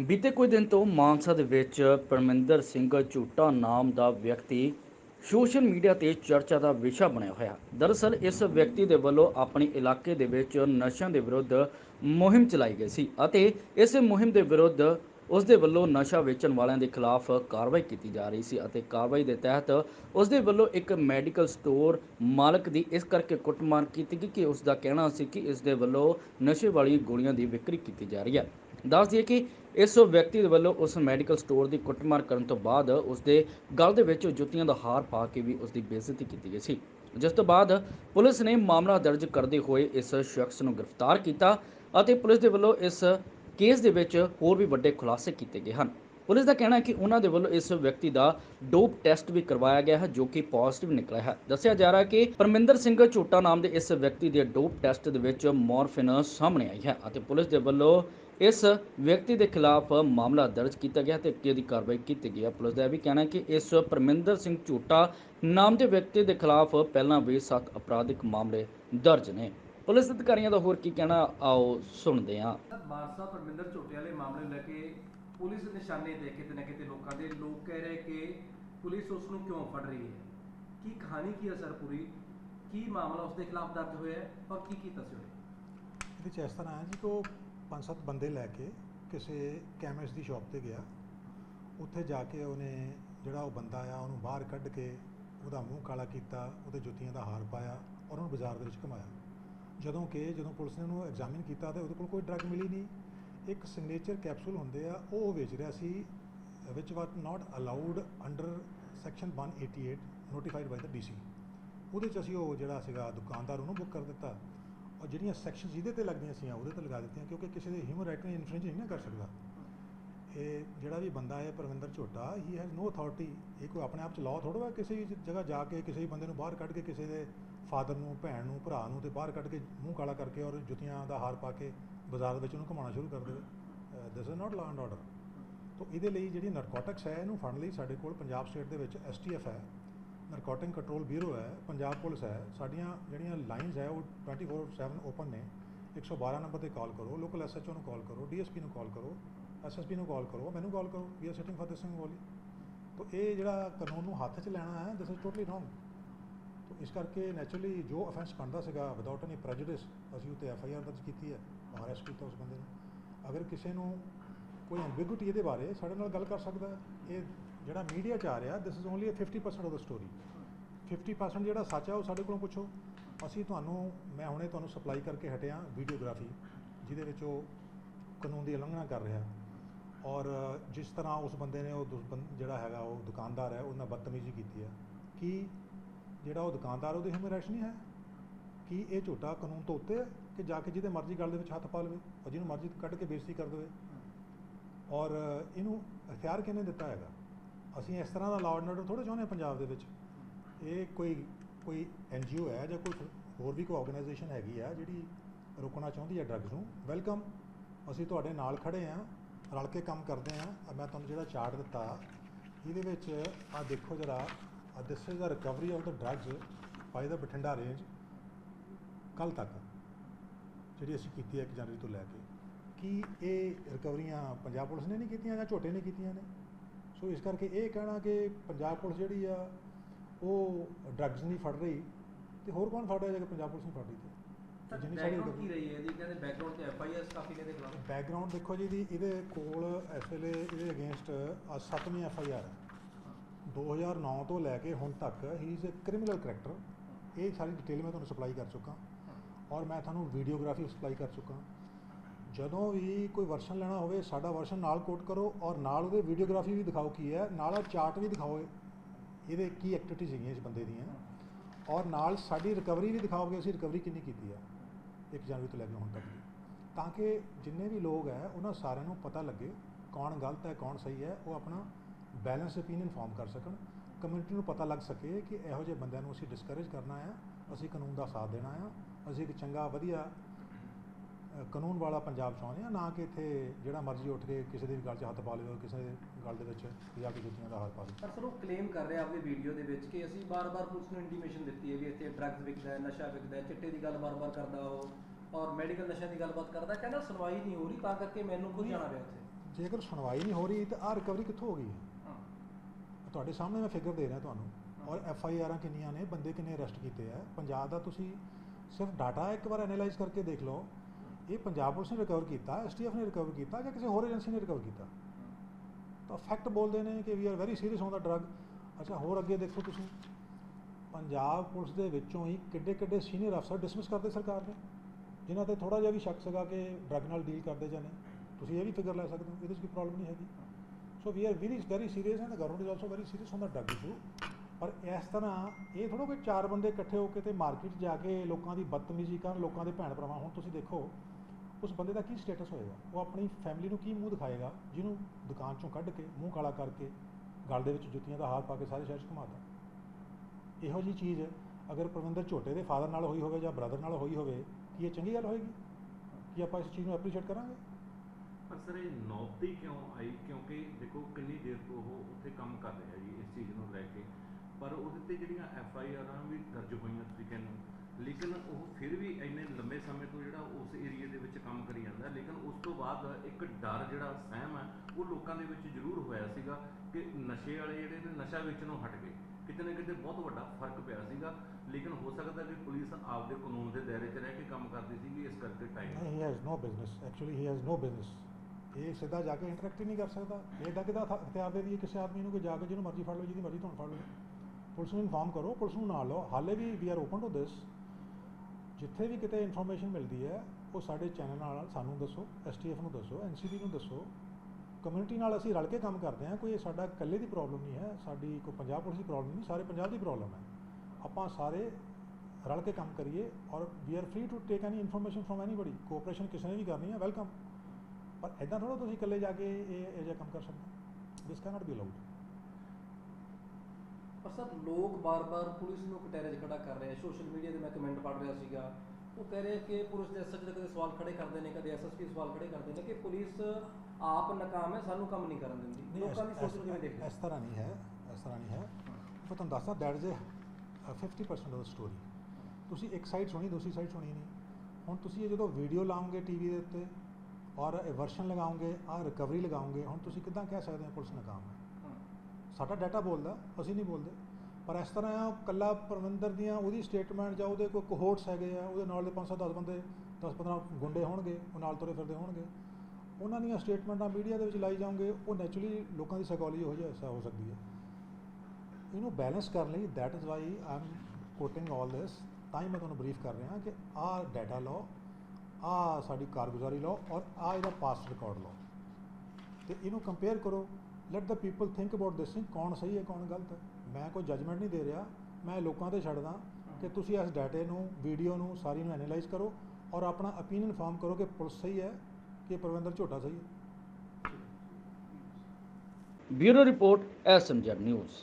ਬੀਤੇ ਕੁਝ ਦਿਨ ਤੋਂ ਮਾਨਸਾ ਦੇ ਵਿੱਚ ਪਰਮਿੰਦਰ ਸਿੰਘ ਝੂਟਾ ਨਾਮ ਦਾ ਵਿਅਕਤੀ ਸੋਸ਼ਲ ਮੀਡੀਆ ਤੇ ਚਰਚਾ ਦਾ ਵਿਸ਼ਾ ਬਣਿਆ ਹੋਇਆ। ਦਰਅਸਲ, ਇਸ ਵਿਅਕਤੀ ਦੇ ਵੱਲੋਂ ਆਪਣੇ ਇਲਾਕੇ ਦੇ ਵਿੱਚ ਨਸ਼ਿਆਂ ਦੇ ਵਿਰੁੱਧ ਮੁਹਿੰਮ ਚਲਾਈ ਗਈ ਸੀ ਅਤੇ ਇਸ ਮੁਹਿੰਮ ਦੇ ਵਿਰੁੱਧ ਉਸ ਦੇ ਵੱਲੋਂ ਨਸ਼ਾ ਵੇਚਣ ਵਾਲਿਆਂ ਦੇ ਖਿਲਾਫ ਕਾਰਵਾਈ ਕੀਤੀ ਜਾ ਰਹੀ ਸੀ ਅਤੇ ਕਾਰਵਾਈ ਦੇ ਤਹਿਤ ਉਸ ਦੇ ਵੱਲੋਂ ਇੱਕ ਮੈਡੀਕਲ ਸਟੋਰ ਮਾਲਕ ਦੀ ਇਸ ਕਰਕੇ ਕੁੱਟਮਾਰ ਕੀਤੀ ਗਈ ਕਿ ਉਸ ਦਾ ਕਹਿਣਾ ਸੀ ਕਿ ਇਸ ਦੇ ਵੱਲੋਂ ਨਸ਼ੇ ਵਾਲੀ ਗੋਲੀਆਂ ਦੀ ਵਿਕਰੀ ਕੀਤੀ ਜਾ ਰਹੀ ਹੈ। ਦੱਸ ਦਈਏ ਕਿ ਇਸ ਵਿਅਕਤੀ ਦੇ ਵੱਲੋਂ ਉਸ ਮੈਡੀਕਲ ਸਟੋਰ ਦੀ ਕੁੱਟਮਾਰ ਕਰਨ ਤੋਂ ਬਾਅਦ ਉਸ ਦੇ ਗਲ ਦੇ ਵਿੱਚ ਜੁੱਤੀਆਂ ਦਾ ਹਾਰ ਪਾ ਕੇ ਵੀ ਉਸ ਦੀ ਬੇਇੱਜ਼ਤੀ ਕੀਤੀ ਗਈ ਸੀ। ਜਿਸ ਤੋਂ ਬਾਅਦ ਪੁਲਿਸ ਨੇ ਮਾਮਲਾ ਦਰਜ ਕਰਦੇ ਹੋਏ ਇਸ ਸ਼ਖਸ ਨੂੰ ਗ੍ਰਿਫਤਾਰ ਕੀਤਾ ਅਤੇ ਪੁਲਿਸ ਦੇ ਵੱਲੋਂ ਇਸ ਕੇਸ ਦੇ ਵਿੱਚ ਹੋਰ ਵੀ ਵੱਡੇ ਖੁਲਾਸੇ ਕੀਤੇ ਗਏ ਹਨ। ਪੁਲਿਸ ਦਾ ਕਹਿਣਾ ਹੈ ਕਿ ਉਹਨਾਂ ਦੇ ਵੱਲੋਂ ਇਸ ਵਿਅਕਤੀ ਦਾ ਡੋਪ ਟੈਸਟ ਵੀ ਕਰਵਾਇਆ ਗਿਆ ਹੈ, ਜੋ ਕਿ ਪੋਜ਼ਿਟਿਵ ਨਿਕਲਿਆ ਹੈ। ਦੱਸਿਆ ਜਾ ਰਿਹਾ ਹੈ ਕਿ ਪਰਮਿੰਦਰ ਸਿੰਘ ਝੋਟਾ ਨਾਮ ਦੇ ਇਸ ਵਿਅਕਤੀ ਦੇ ਡੋਪ ਟੈਸਟ ਦੇ ਵਿੱਚ ਮੋਰਫਿਨ ਸਾਹਮਣੇ ਆਈ ਹੈ ਅਤੇ ਪੁਲਿਸ ਦੇ ਵੱਲੋਂ ਇਸ ਵਿਅਕਤੀ ਦੇ ਖਿਲਾਫ ਮਾਮਲਾ ਦਰਜ ਕੀਤਾ ਗਿਆ ਤੇ ਅੱਗੇ ਦੀ ਕਾਰਵਾਈ ਕੀਤੀ ਗਈ ਹੈ। ਪੁਲਿਸ ਦਾ ਇਹ ਵੀ ਕਹਿਣਾ ਹੈ ਕਿ ਇਸ ਪਰਮਿੰਦਰ ਸਿੰਘ ਝੋਟਾ ਨਾਮ ਦੇ ਵਿਅਕਤੀ ਦੇ ਖਿਲਾਫ ਪਹਿਲਾਂ ਵੀ ਸੱਤ ਅਪਰਾਧਿਕ ਮਾਮਲੇ ਦਰਜ ਨੇ। ਪੁਲਿਸ ਅਧਿਕਾਰੀਆਂ ਦਾ ਹੋਰ ਕੀ ਕਹਿਣਾ, ਆਓ ਸੁਣਦੇ ਹਾਂ। ਮਾਨਸਾ ਪਰਮਿੰਦਰ ਝੋਟੇ ਵਾਲੇ ਮਾਮਲੇ ਲੈ ਕੇ ਪੁਲਿਸ ਨਿਸ਼ਾਨੇ ਤੇ ਕਿਤੇ ਨਾ ਕਿਤੇ ਲੋਕਾਂ ਦੇ, ਲੋਕ ਕਹਿ ਰਹੇ ਕਿ ਪੁਲਿਸ ਉਸ ਨੂੰ ਕਿਉਂ ਫੜ ਰਹੀ ਹੈ? ਕੀ ਕਹਾਣੀ ਕੀ ਅਸਰ ਪੂਰੀ? ਕੀ ਮਾਮਲਾ ਉਸ ਦੇ ਖਿਲਾਫ ਦਰਜ ਹੋਇਆ ਹੈ ਔਰ ਕੀ ਕੀਤਾ ਸੀ ਉਹਨੇ? ਇਹਦੇ ਚ ਇਸ ਤਰ੍ਹਾਂ ਹੈ ਜੀ ਕਿ ਪੰਜ ਸੱਤ ਬੰਦੇ ਲੈ ਕੇ ਕਿਸੇ ਕੈਮਿਸਟ ਦੀ ਸ਼ਾਪ ਤੇ ਗਿਆ। ਉੱਥੇ ਜਾ ਕੇ ਉਹਨੇ ਜਿਹੜਾ ਉਹ ਬੰਦਾ ਆ ਉਹਨੂੰ ਬਾਹਰ ਕੱਢ ਕੇ ਉਹਦਾ ਮੂੰਹ ਕਾਲਾ ਕੀਤਾ, ਉਹਦੇ ਜੁੱਤੀਆਂ ਦਾ ਹਾਰ ਪਾਇਆ ਔਰ ਉਹਨੂੰ ਬਾਜ਼ਾਰ ਦੇ ਵਿੱਚ ਘੁਮਾਇਆ। ਜਦੋਂ ਕਿ ਜਦੋਂ ਪੁਲਿਸ ਨੇ ਉਹਨੂੰ ਐਗਜ਼ਾਮਿਨ ਕੀਤਾ ਤੇ ਉਹਦੇ ਕੋਲ ਕੋਈ ਡਰੱਗ ਮਿਲੀ ਨਹੀਂ। ਇੱਕ ਸਿਗਨੇਚਰ ਕੈਪਸੂਲ ਹੁੰਦੇ ਆ, ਉਹ ਵੇਚ ਰਿਹਾ ਸੀ ਵਿਚ what not allowed under section 188 notified by the DC ਉਹਦੇ ਚ ਅਸੀਂ ਉਹ ਜਿਹੜਾ ਸੀਗਾ ਦੁਕਾਨਦਾਰ, ਉਹਨੂੰ ਬੁੱਕ ਕਰ ਦਿੱਤਾ। ਔਰ ਜਿਹੜੀਆਂ ਸੈਕਸ਼ਨ ਜਿਹਦੇ ਤੇ ਲੱਗਦੀਆਂ ਸੀ ਉਹਦੇ ਤੇ ਲਗਾ ਦਿੱਤੀਆਂ, ਕਿਉਂਕਿ ਕਿਸੇ ਦੇ ਹਿਊਮਨ ਰਾਈਟ ਨੂੰ ਇਨਫ੍ਰਿੰਜ ਨਹੀਂ ਨਾ ਕਰ ਸਕਦਾ। ਇਹ ਜਿਹੜਾ ਵੀ ਬੰਦਾ ਹੈ, ਪਰਵਿੰਦਰ ਝੋਟਾ ਹੀ ਹੈਜ਼ ਨੋ ਅਥਾਰਟੀ ਇਹ ਕੋਈ ਆਪਣੇ ਆਪ ਚ ਲਾਅ ਥੋੜਾ ਵਾ, ਕਿਸੇ ਜਗ੍ਹਾ ਜਾ ਕੇ ਕਿਸੇ ਬੰਦੇ ਨੂੰ ਬਾਹਰ ਕੱਢ ਕੇ ਕਿਸੇ ਦੇ ਫਾਦਰ ਨੂੰ, ਭੈਣ ਨੂੰ, ਭਰਾ ਨੂੰ ਤੇ ਬਾਹਰ ਕੱਢ ਕੇ ਮੂੰਹ ਕਾਲਾ ਕਰਕੇ ਔਰ ਜੁੱਤੀਆਂ ਦਾ ਹਾਰ ਪਾ ਕੇ ਬਾਜ਼ਾਰ ਵਿੱਚ ਉਹਨੂੰ ਘੁਮਾਉਣਾ ਸ਼ੁਰੂ ਕਰ ਦੇਵੇ। This is not law and order ਤੋਂ ਇਹਦੇ ਲਈ ਜਿਹੜੀ ਨਾਰਕੋਟਿਕਸ ਹੈ, ਇਹਨੂੰ ਫੜਨ ਲਈ ਸਾਡੇ ਕੋਲ ਪੰਜਾਬ ਸਟੇਟ ਦੇ ਵਿੱਚ ਐਸਟੀਐਫ ਹੈ ਨਾਰਕੋਟਿਕ ਕੰਟਰੋਲ ਬਿਊਰੋ ਹੈ, ਪੰਜਾਬ ਪੁਲਿਸ ਹੈ। ਸਾਡੀਆਂ ਜਿਹੜੀਆਂ ਲਾਈਨਸ ਹੈ, ਉਹ 24/7 ਓਪਨ ਨੇ। 112 ਨੰਬਰ ਤੇ ਕਾਲ ਕਰੋ ਲੋਕਲ ਐਸਐਚਓ ਨੂੰ ਕਾਲ ਕਰੋ ਡੀਐਸਪੀ ਨੂੰ ਕਾਲ ਕਰੋ ਐਸਐਸਪੀ ਨੂੰ ਕਾਲ ਕਰੋ, ਮੈਨੂੰ ਕਾਲ ਕਰੋ we are setting for this thing only ਤੋਂ ਇਹ ਜਿਹੜਾ ਕਾਨੂੰਨ ਨੂੰ ਹੱਥ 'ਚ ਲੈਣਾ ਹੈ ਦਿਸ ਇਜ਼ ਟੋਟਲੀ ਰੋਂਗ ਤੋਂ ਇਸ ਕਰਕੇ ਨੈਚੁਰਲੀ ਜੋ ਅਫੈਂਸ ਬਣਦਾ ਸੀਗਾ ਵਿਦਆਊਟ ਐਨੀ ਪ੍ਰੈਜੁਡਿਸ ਅਸੀਂ ਉੱਤੇ ਐਫ ਆਈ ਆਰ ਦਰਜ ਕੀਤੀ ਹੈ। ਅਰੈਸਟ ਕੀਤਾ ਉਸ ਬੰਦੇ ਨੂੰ। ਅਗਰ ਕਿਸੇ ਨੂੰ ਕੋਈ ਐਂਬਿਗੂਟੀ ਇਹਦੇ ਬਾਰੇ ਸਾਡੇ ਨਾਲ ਗੱਲ ਕਰ ਸਕਦਾ ਇਹ ਜਿਹੜਾ ਮੀਡੀਆ 'ਚ ਆ ਰਿਹਾ this is only 50% of the story 50% ਜਿਹੜਾ ਸੱਚ ਹੈ ਉਹ ਸਾਡੇ ਕੋਲੋਂ ਪੁੱਛੋ। ਅਸੀਂ ਤੁਹਾਨੂੰ, ਮੈਂ ਹੁਣੇ ਤੁਹਾਨੂੰ ਸਪਲਾਈ ਕਰਕੇ ਹਟਿਆ ਵੀਡੀਓਗ੍ਰਾਫੀ ਜਿਹਦੇ ਵਿੱਚ ਉਹ ਕਾਨੂੰਨ ਦੀ ਉਲੰਘਣਾ ਕਰ ਰਿਹਾ। ਔਰ ਜਿਸ ਤਰ੍ਹਾਂ ਉਸ ਬੰਦੇ ਨੇ ਉਹ ਦੁਸ- ਜਿਹੜਾ ਹੈਗਾ ਉਹ ਦੁਕਾਨਦਾਰ ਹੈ, ਉਹਨਾਂ ਬਦਤਮੀਜ਼ੀ ਕੀਤੀ ਹੈ। ਕਿ ਜਿਹੜਾ ਉਹ ਦੁਕਾਨਦਾਰ, ਉਹਦੇ ਹਿਊਮਨ ਰਾਈਟਸ ਨਹੀਂ ਹੈ? ਕਿ ਇਹ ਝੂਠਾ ਕਾਨੂੰਨ ਤੋਂ ਉੱਤੇ ਹੈ? ਕਿ ਜਾ ਕੇ ਜਿਹਦੇ ਮਰਜ਼ੀ ਗੱਲ ਦੇ ਵਿੱਚ ਹੱਥ ਪਾ ਲਵੇ ਔਰ ਜਿਹਨੂੰ ਮਰਜ਼ੀ ਕੱਢ ਕੇ ਬੇਇੱਜ਼ਤੀ ਕਰ ਦੇਵੇ। ਔਰ ਇਹਨੂੰ ਅਖਤਿਆਰ ਕਿਹਨੇ ਦਿੱਤਾ ਹੈਗਾ? ਅਸੀਂ ਇਸ ਤਰ੍ਹਾਂ ਦਾ ਲਾਅ ਐਂਡ ਆਰਡਰ ਥੋੜ੍ਹਾ ਚਾਹੁੰਦੇ ਹਾਂ ਪੰਜਾਬ ਦੇ ਵਿੱਚ। ਇਹ ਕੋਈ ਕੋਈ ਐਨਜੀਓ ਹੈ ਜਾਂ ਕੋਈ ਹੋਰ ਵੀ ਕੋਈ ਆਰਗੇਨਾਈਜੇਸ਼ਨ ਹੈਗੀ ਆ ਜਿਹੜੀ ਰੋਕਣਾ ਚਾਹੁੰਦੀ ਹੈ ਡਰੱਗਸ ਨੂੰ। ਵੈਲਕਮ ਅਸੀਂ ਤੁਹਾਡੇ ਨਾਲ ਖੜੇ ਹਾਂ, ਰਲ ਕੇ ਕੰਮ ਕਰਦੇ ਹਾਂ। ਮੈਂ ਤੁਹਾਨੂੰ ਜਿਹੜਾ ਚਾਰਟ ਦਿੱਤਾ, ਇਹਦੇ ਵਿੱਚ ਆ ਦੇਖੋ ਜਰਾ this is the recovery of the drugs by the Bathinda range ਕੱਲ ਤੱਕ। ਜਿਹੜੀ ਅਸੀਂ ਕੀਤੀ ਹੈ 1 ਜਨਵਰੀ ਤੋਂ ਲੈ ਕੇ ਕੀ ਇਹ ਰਿਕਵਰੀਆਂ ਪੰਜਾਬ ਪੁਲਿਸ ਨੇ ਨਹੀਂ ਕੀਤੀਆਂ ਜਾਂ ਝੋਟੇ ਨੇ ਕੀਤੀਆਂ ਨੇ? ਸੋ ਇਸ ਕਰਕੇ ਇਹ ਕਹਿਣਾ ਕਿ ਪੰਜਾਬ ਪੁਲਿਸ ਜਿਹੜੀ ਆ ਉਹ ਡਰੱਗਸ ਨਹੀਂ ਫੜ ਰਹੀ ਤੇ ਹੋਰ ਕੌਣ ਫੜ ਰਿਹਾ ਜੇ ਪੰਜਾਬ ਪੁਲਿਸ ਨਹੀਂ ਫੜ ਰਹੀ ਤੇ? ਜਿੰਨੀ ਕੀ ਰਹੀ ਹੈ ਇਹਦੀ? ਕਹਿੰਦੇ ਬੈਕਗ੍ਰਾਉਂਡ ਤੇ ਐਫ ਆਈ ਆਰ ਕਾਫੀ ਨੇ ਦੇ ਖਿਲਾਫ। ਬੈਕਗ੍ਰਾਉਂਡ ਦੇਖੋ ਜੀ ਦੀ ਇਹਦੇ ਕੋਲ ਇਸ ਵੇਲੇ ਇਹਦੇ ਅਗੇਂਸਟ ਆ ਸੱਤਵੀਂ ਐਫ ਆਈ ਆਰ ਹੈ। 2009 ਤੋਂ ਲੈ ਕੇ ਹੁਣ ਤੱਕ ਹੀ ਇਜ਼ ਅ ਕ੍ਰਿਮੀਨਲ ਕਰੈਕਟਰ ਇਹ ਸਾਰੀ ਡਿਟੇਲ ਮੈਂ ਤੁਹਾਨੂੰ ਸਪਲਾਈ ਕਰ ਚੁੱਕਾ। ਔਰ ਮੈਂ ਤੁਹਾਨੂੰ ਵੀਡੀਓਗ੍ਰਾਫੀ ਸਪਲਾਈ ਕਰ ਚੁੱਕਾ ਜਦੋਂ ਵੀ ਕੋਈ ਵਰਸ਼ਨ ਲੈਣਾ ਹੋਵੇ, ਸਾਡਾ ਵਰਸ਼ਨ ਨਾਲ ਕੋਟ ਕਰੋ ਔਰ ਨਾਲ ਉਹਦੇ ਵੀਡੀਓਗ੍ਰਾਫੀ ਵੀ ਦਿਖਾਓ ਕੀ ਹੈ, ਨਾਲ ਆ ਚਾਰਟ ਵੀ ਦਿਖਾਓ ਇਹਦੇ ਕੀ ਐਕਟੀਵਿਟੀਜ਼ ਹੈਗੀਆਂ ਇਸ ਬੰਦੇ ਦੀਆਂ। ਔਰ ਨਾਲ ਸਾਡੀ ਰਿਕਵਰੀ ਵੀ ਦਿਖਾਓਗੇ, ਅਸੀਂ ਰਿਕਵਰੀ ਕਿੰਨੀ ਕੀਤੀ ਹੈ 1 ਜਨਵਰੀ ਤੋਂ ਲੈ ਕੇ ਹੁਣ ਤੱਕ ਦੀ। ਤਾਂ ਕਿ ਜਿੰਨੇ ਵੀ ਲੋਕ ਹੈ, ਉਹਨਾਂ ਸਾਰਿਆਂ ਨੂੰ ਪਤਾ ਲੱਗੇ ਕੌਣ ਗਲਤ ਹੈ, ਕੌਣ ਸਹੀ ਹੈ, ਉਹ ਆਪਣਾ ਬੈਲੈਂਸ ਓਪੀਨੀਅਨ ਫਾਰਮ ਕਰ ਸਕਣ। ਕਮਿਊਨਿਟੀ ਨੂੰ ਪਤਾ ਲੱਗ ਸਕੇ ਕਿ ਇਹੋ ਜਿਹੇ ਬੰਦਿਆਂ ਨੂੰ ਅਸੀਂ ਡਿਸਕਰੇਜ ਕਰਨਾ ਹੈ, ਅਸੀਂ ਕਾਨੂੰਨ ਦਾ ਸਾਥ ਦੇਣਾ ਹੈ ਅਸੀਂ ਇੱਕ ਚੰਗਾ ਵਧੀਆ ਕਾਨੂੰਨ ਵਾਲਾ ਪੰਜਾਬ ਚਾਹੁੰਦੇ ਆ ਨਾ ਕਿ ਇੱਥੇ ਜਿਹੜਾ ਮਰਜ਼ੀ ਉੱਠ ਕੇ ਕਿਸੇ ਦੀ ਵੀ ਗੱਲ 'ਚ ਹੱਥ ਪਾ ਲਵੇ ਕਿਸੇ ਦੇ ਗੱਲ ਦੇ ਵਿੱਚ ਜਾ ਕੇ ਜੁੱਤੀਆਂ ਦਾ ਹਾਰ ਪਾ ਲਵੇ ਪਰ ਸਰ ਉਹ ਕਲੇਮ ਕਰ ਰਿਹਾ ਆਪਣੀ ਵੀਡੀਓ ਦੇ ਵਿੱਚ ਕਿ ਅਸੀਂ ਬਾਰ-ਬਾਰ ਪੁਲਿਸ ਨੂੰ ਇੰਟੀਮੇਸ਼ਨ ਦਿੱਤੀ ਹੈ ਵੀ ਇੱਥੇ ਡਰੱਗਸ ਵਿਕਦਾ ਹੈ ਨਸ਼ਾ ਵਿਕਦਾ ਹੈ ਚਿੱਟੇ ਦੀ ਗੱਲ ਬਾਰ-ਬਾਰ ਕਰਦਾ ਉਹ ਔਰ ਮੈਡੀਕਲ ਨਸ਼ਿਆਂ ਦੀ ਗੱਲਬਾਤ ਕਰਦਾ ਕਹਿੰਦਾ ਸੁਣਵਾਈ ਨਹੀਂ ਹੋ ਰਹੀ ਤਾਂ ਕਰਕੇ ਮੈਨੂੰ ਖੁਦ ਜਾਣਾ ਪਿਆ ਉੱਥੇ ਜੇਕਰ ਸੁਣਵਾਈ ਨਹੀਂ ਹੋ ਰਹੀ ਤਾਂ ਆਹ ਰਿਕਵਰੀ ਕਿੱਥੋਂ ਹੋ ਗਈ ਹੈ? ਹਾਂ। ਤੁਹਾਡੇ ਸਾਹਮਣੇ ਮੈਂ ਫਿਗਰ ਦੇ ਰਿਹਾ ਤੁਹਾਨੂੰ। ਔਰ ਐਫ ਆਈ ਆਰਾਂ ਕਿੰਨੀਆਂ ਨੇ ਬੰਦੇ ਕਿੰਨੇ ਅਰੈਸਟ ਕੀਤੇ ਆ ਪੰਜਾਬ ਦਾ ਤੁਸੀਂ ਸਿਰਫ ਡਾਟਾ ਇੱਕ ਵਾਰ ਐਨਾਲਾਈਜ਼ ਕਰਕੇ ਦੇਖ ਲਓ। ਇਹ ਪੰਜਾਬ ਪੁਲਿਸ ਨੇ ਰਿਕਵਰ ਕੀਤਾ ਐਸਟੀਐਫ ਨੇ ਰਿਕਵਰ ਕੀਤਾ ਜਾਂ ਕਿਸੇ ਹੋਰ ਏਜੰਸੀ ਨੇ ਰਿਕਵਰ ਕੀਤਾ? ਤਾਂ ਫੈਕਟ ਬੋਲਦੇ ਨੇ ਕਿ we are very serious on the drug ਅੱਛਾ, ਹੋਰ ਅੱਗੇ ਦੇਖੋ ਤੁਸੀਂ। ਪੰਜਾਬ ਪੁਲਿਸ ਦੇ ਵਿੱਚੋਂ ਹੀ ਕਿੱਡੇ ਕਿੱਡੇ ਸੀਨੀਅਰ ਅਫਸਰ ਡਿਸਮਿਸ ਕਰਦੇ ਸਰਕਾਰ ਨੇ, ਜਿਨ੍ਹਾਂ ਤੇ ਥੋੜਾ ਜਿਹਾ ਵੀ ਸ਼ੱਕ ਸੀਗਾ ਕਿ ਡਰੱਗ ਨਾਲ ਡੀਲ ਕਰਦੇ ਜਾਂ ਨਹੀਂ। ਤੁਸੀਂ ਇਹ ਵੀ ਫਿਗਰ ਲੈ ਸਕਦੇ ਹੋ, ਇਹਦੇ 'ਚ ਕੋਈ ਪ੍ਰੋਬਲਮ ਨਹੀਂ ਹੈਗੀ। So we are very very serious and government is also very serious on the drug issue ਪਰ ਇਸ ਤਰ੍ਹਾਂ ਇਹ ਥੋੜ੍ਹਾ ਕੋਈ ਚਾਰ ਬੰਦੇ ਇਕੱਠੇ ਹੋ ਕੇ ਤੇ ਮਾਰਕੀਟ ਜਾ ਕੇ ਲੋਕਾਂ ਦੀ ਬਦਤਮੀਜ਼ੀ ਕਰਨ, ਲੋਕਾਂ ਦੇ ਭੈਣ ਭਰਾਵਾਂ, ਹੁਣ ਤੁਸੀਂ ਦੇਖੋ, ਉਸ ਬੰਦੇ ਦਾ ਕੀ ਸਟੇਟਸ ਹੋਏਗਾ? ਉਹ ਆਪਣੀ ਫੈਮਿਲੀ ਨੂੰ ਕੀ ਮੂੰਹ ਦਿਖਾਏਗਾ? ਜਿਹਨੂੰ ਦੁਕਾਨ ਚੋਂ ਕੱਢ ਕੇ, ਮੂੰਹ ਕਾਲਾ ਕਰਕੇ ਗਲ ਦੇ ਵਿੱਚ ਜੁੱਤੀਆਂ ਦਾ ਹਾਰ ਪਾ ਕੇ ਸਾਰੇ ਸ਼ਹਿਰ 'ਚ ਘੁਮਾਤਾ। ਇਹੋ ਜੀ ਚੀਜ਼ ਅਗਰ ਪ੍ਰਵਿੰਦਰ ਝੋਟੇ ਦੇ ਫਾਦਰ ਨਾਲ ਹੋਈ ਹੋਵੇ ਜਾਂ ਬ੍ਰਦਰ ਨਾਲ ਹੋਈ ਹੋਵੇ, ਕੀ ਇਹ ਚੰਗੀ ਗੱਲ ਹੋਏਗੀ? ਕੀ ਆਪਾਂ ਇਸ ਚੀਜ਼ ਨੂੰ ਐਪਰੀਸ਼ੀਏਟ ਕਰਾਂਗੇ? ਪਰ ਸਰ, ਇਹ ਨੌਬਤੀ ਕਿਉਂ ਆਈ? ਕਿਉਂਕਿ ਦੇਖੋ, ਕਿੰਨੀ ਦੇਰ ਤੋਂ ਉਹ ਉੱਥੇ ਕੰਮ ਕਰ ਰਿਹਾ ਜੀ, ਇਸ ਚੀਜ਼ ਨੂੰ ਲੈ ਕੇ। ਪਰ ਉਹਦੇ ਤੇ ਜਿਹੜੀਆਂ ਐਫ ਆਈ ਆਰਾਂ ਵੀ ਦਰਜ ਹੋਈਆਂ ਤੁਸੀਂ ਕਹਿੰਦੇ ਲੇਕਿਨ ਉਹ ਫਿਰ ਵੀ ਇੰਨੇ ਲੰਬੇ ਸਮੇਂ ਤੋਂ ਜਿਹੜਾ ਉਸ ਏਰੀਏ ਦੇ ਵਿੱਚ ਕੰਮ ਕਰੀ ਜਾਂਦਾ, ਲੇਕਿਨ ਉਸ ਤੋਂ ਬਾਅਦ ਇੱਕ ਡਰ ਜਿਹੜਾ ਸਹਿਮ ਹੈ, ਉਹ ਲੋਕਾਂ ਦੇ ਵਿੱਚ ਜ਼ਰੂਰ ਹੋਇਆ ਸੀਗਾ ਕਿ ਨਸ਼ੇ ਵਾਲੇ ਜਿਹੜੇ ਨੇ ਨਸ਼ਾ ਵੇਚਣੋਂ ਹਟ ਗਏ। ਕਿਤੇ ਨਾ ਕਿਤੇ ਬਹੁਤ ਵੱਡਾ ਫ਼ਰਕ ਪਿਆ ਸੀਗਾ, ਲੇਕਿਨ ਹੋ ਸਕਦਾ ਕਿ ਪੁਲਿਸ ਆਪਦੇ ਕਾਨੂੰਨ ਦੇ ਦਾਇਰੇ 'ਚ ਰਹਿ ਕੇ ਕੰਮ ਕਰਦੀ ਸੀਗੀ ਇਸ ਕਰਕੇ time he has no business actually he has no business ਇਹ ਸਿੱਧਾ ਜਾ ਕੇ ਇੰਟਰੈਕਟ ਹੀ ਨਹੀਂ ਕਰ ਸਕਦਾ। ਇਹਦਾ ਕਿਦਾ ਅਖਤਿਆਰ ਦੇ ਦਈਏ ਕਿਸੇ ਆਦਮੀ ਨੂੰ ਕਿ ਜਾ ਕੇ ਜਿਹਨੂੰ ਮਰਜ਼ੀ ਫੜ ਲਓ, ਜਿਹਦੀ ਮਰਜ਼ੀ ਤੁਹਾਨੂੰ ਫੜ ਲਓ। ਪੁਲਿਸ ਨੂੰ ਇਨਫਾਰਮ ਕਰੋ, ਪੁਲਿਸ ਨੂੰ ਨਾਲ ਲਓ ਹਾਲੇ ਵੀ we are open to this ਜਿੱਥੇ ਵੀ ਕਿਤੇ ਇਨਫੋਰਮੇਸ਼ਨ ਮਿਲਦੀ ਹੈ, ਉਹ ਸਾਡੇ ਚੈਨਲ ਨਾਲ ਸਾਨੂੰ ਦੱਸੋ ਐਸਟੀਐਫ ਨੂੰ ਦੱਸੋ ਐਨਸੀਬੀ ਨੂੰ ਦੱਸੋ। ਕਮਿਊਨਿਟੀ ਨਾਲ ਅਸੀਂ ਰਲ ਕੇ ਕੰਮ ਕਰਦੇ ਹਾਂ, ਕੋਈ ਸਾਡਾ ਇਕੱਲੇ ਦੀ ਪ੍ਰੋਬਲਮ ਨਹੀਂ ਹੈ, ਸਾਡੀ ਕੋਈ ਪੰਜਾਬ ਪੁਲਿਸ ਦੀ ਪ੍ਰੋਬਲਮ ਨਹੀਂ, ਸਾਰੇ ਪੰਜਾਬ ਦੀ ਪ੍ਰੋਬਲਮ ਹੈ। ਆਪਾਂ ਸਾਰੇ ਰਲ ਕੇ ਕੰਮ ਕਰੀਏ ਔਰ we are free to take any information from anybody cooperation ਕਿਸੇ ਨੇ ਵੀ ਕਰਨੀ ਹੈ ਵੈਲਕਮ ਪਰ ਐਦਾਂ ਥੋੜਾ ਤੁਸੀਂ ਇਕੱਲੇ ਜਾ ਕੇ ਇਹ ਇਹ ਜਿਹਾ ਕੰਮ ਕਰ ਸਕਦੇ ਦਿਸ ਕੈਨਟ ਬੀ ਅਲਾਊਡ ਪਰ ਸਰ ਲੋਕ ਬਾਰ-ਬਾਰ ਪੁਲਿਸ ਨੂੰ ਕਟਹਿਰੇ 'ਚ ਖੜਾ ਕਰ ਰਹੇ ਆ। ਸੋਸ਼ਲ ਮੀਡੀਆ ਤੇ ਮੈਂ ਕਮੈਂਟ ਪੜ੍ਹ ਰਿਹਾ ਸੀਗਾ। ਉਹ ਕਹਿ ਰਹੇ ਕਿ ਪੁਲਿਸ ਦੇ ਐਸਐਚ ਦੇ ਕਦੇ ਸਵਾਲ ਖੜੇ ਕਰਦੇ ਨੇ ਕਦੇ ਐਸਐਸਪੀ ਸਵਾਲ ਖੜੇ ਕਰਦੇ ਨੇ ਕਿ ਪੁਲਿਸ ਆਪ ਨਾਕਾਮ ਹੈ ਸਾਨੂੰ ਕੰਮ ਨਹੀਂ ਕਰਨ ਦਿੰਦੀ। ਲੋਕਾਂ ਦੀ ਸੋਚ ਨੂੰ ਕਿਵੇਂ ਦੇਖਦੇ ਇਸ ਤਰ੍ਹਾਂ ਨਹੀਂ ਹੈ ਇਸ ਤਰ੍ਹਾਂ ਨਹੀਂ ਹੈ। ਮੈਂ ਤੁਹਾਨੂੰ ਦੱਸਦਾ that is a 50% of story ਤੁਸੀਂ ਇੱਕ ਸਾਈਡ ਸੁਣੀ ਦੂਸਰੀ ਸਾਈਡ ਸੁਣੀ ਨਹੀਂ। ਹੁਣ ਤੁਸੀਂ ਇਹ ਜਦੋਂ ਵੀਡੀਓ ਲਾਉਂਗੇ ਟੀਵੀ ਦੇ ਉੱਤੇ ਔਰ ਇਹ ਵਰਸ਼ਨ ਲਗਾਓਗੇ ਆਹ ਰਿਕਵਰੀ ਲਗਾਓਗੇ ਹੁਣ ਤੁਸੀਂ ਕਿੱਦਾਂ ਕਹਿ ਸਕਦੇ ਹੋ ਪੁਲਿਸ ਨਾਕਾਮ ਹਾਂ? ਸਾਡਾ ਡਾਟਾ ਬੋਲਦਾ, ਅਸੀਂ ਨਹੀਂ ਬੋਲਦੇ। ਪਰ ਇਸ ਤਰ੍ਹਾਂ ਆ, ਕੱਲਾ ਪਰਵਿੰਦਰ ਦੀਆਂ ਉਹਦੀ ਸਟੇਟਮੈਂਟ ਜਾਂ ਉਹਦੇ ਕੋਈ ਕੋਹੋਰਟਸ ਹੈਗੇ ਆ, ਉਹਦੇ ਨਾਲ ਦੇ 510 ਬੰਦੇ 10-15 ਗੁੰਡੇ ਹੋਣਗੇ, ਉਹ ਨਾਲ ਤੁਰੇ ਫਿਰਦੇ ਹੋਣਗੇ। ਉਹਨਾਂ ਦੀਆਂ ਸਟੇਟਮੈਂਟਾਂ ਮੀਡੀਆ ਦੇ ਵਿੱਚ ਲਾਈ ਜਾਓਗੇ, ਉਹ ਨੈਚੁਰਲੀ ਲੋਕਾਂ ਦੀ ਸਾਈਕੋਲੋਜੀ ਹੋ ਜਾਏ ਹੋ ਸਕਦੀ ਹੈ। ਇਹਨੂੰ ਬੈਲੈਂਸ ਕਰਨ ਲਈ that is why I am quoting all this ਤਾਂ ਹੀ ਮੈਂ ਤੁਹਾਨੂੰ ਬਰੀਫ ਕਰ ਰਿਹਾ ਕਿ ਆਹ ਡਾਟਾ ਲਓ ਆਹ ਸਾਡੀ ਕਾਰਗੁਜ਼ਾਰੀ ਲਓ ਔਰ ਆਹ ਇਹਦਾ ਪਾਸਟ ਰਿਕਾਰਡ ਲਓ ਤੇ ਇਹਨੂੰ ਕੰਪੇਅਰ ਕਰੋ। Let the people think about this thing ਕੌਣ ਸਹੀ ਹੈ ਕੌਣ ਗਲਤ ਹੈ ਮੈਂ ਕੋਈ ਜਜਮੈਂਟ ਨਹੀਂ ਦੇ ਰਿਹਾ ਮੈਂ ਲੋਕਾਂ ਤੇ ਛੱਡਦਾ ਕਿ ਤੁਸੀਂ ਇਸ ਡਾਟੇ ਨੂੰ ਵੀਡੀਓ ਨੂੰ ਸਾਰੀ ਨੂੰ ਐਨਾਲਾਈਜ਼ ਕਰੋ ਔਰ ਆਪਣਾ opinion ਫਾਰਮ ਕਰੋ ਕਿ ਪੁਲਿਸ ਸਹੀ ਹੈ ਕਿ ਪ੍ਰਵਿੰਦਰ ਝੋਟਾ ਸਹੀ ਹੈ ਬਿਊਰੋ ਰਿਪੋਰਟ ਐਸਐਮਜੈਡ ਨਿਊਜ਼